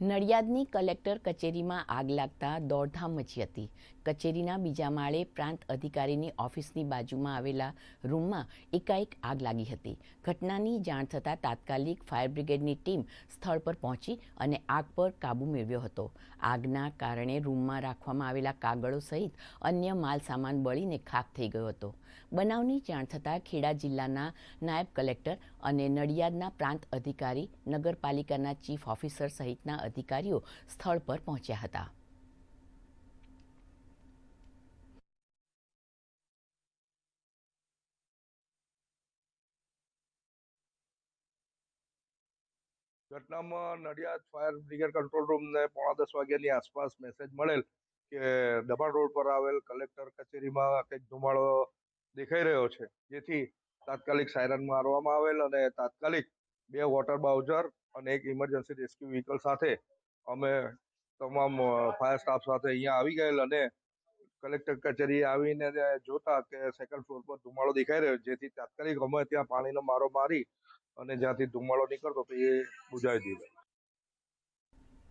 નડિયાદની collector કચેરીમાં આગ લાગતા દોડધામ મચી હતી. કચેરીના બીજા માળે પ્રાંત અધિકારીની ઓફિસની બાજુમાં આવેલા રૂમમાં એકાએક આગ લાગી હતી. ઘટનાની જાણ થતાં તાત્કાલિક ફાયર બ્રિગેડની ટીમ સ્થળ પર પહોંચી અને આગ પર કાબૂ મેળવ્યો હતો. આગના કારણે રૂમમાં રાખવામાં આવેલા કાગળો સહિત અન્ય માલ સામાન બળીને ખાખ થઈ ગયો હતો. બનાવની જાણ થતાં ખેડા જિલ્લાના નાયબ કલેક્ટર અને નડિયાદના પ્રાંત અધિકારી, નગરપાલિકાના ચીફ ઓફિસર સહિતના અધિકારીઓ સ્થળ પર પહોંચ્યા હતા. ઘટનામાં નડિયાદ ફાયર બ્રિગેડ કંટ્રોલ રૂમને પોણા દસ વાગ્યાની આસપાસ મેસેજ મળેલ કે દબાણ રોડ પર આવેલ કલેક્ટર કચેરીમાં કંઈક ધુમાડો દેખાઈ રહ્યો છે. જેથી તાત્કાલિક સાયરન મારવામાં આવેલ અને તાત્કાલિક બે વોટર બાઉઝર અને એક ઇમરજન્સી રેસ્ક્યુ વ્હીકલ સાથે અમે તમામ ફાયર સ્ટાફ સાથે અહીંયા આવી ગયેલ અને કલેક્ટર કચેરીએ આવીને જોતા કે સેકન્ડ ફ્લોર પર ધુમાડો દેખાઈ રહ્યો જેથી તાત્કાલિક અમે ત્યાં પાણીનો મારો મારી અને જ્યાંથી ધુમાડો નીકળતો તો એ બુજાવી દીધો.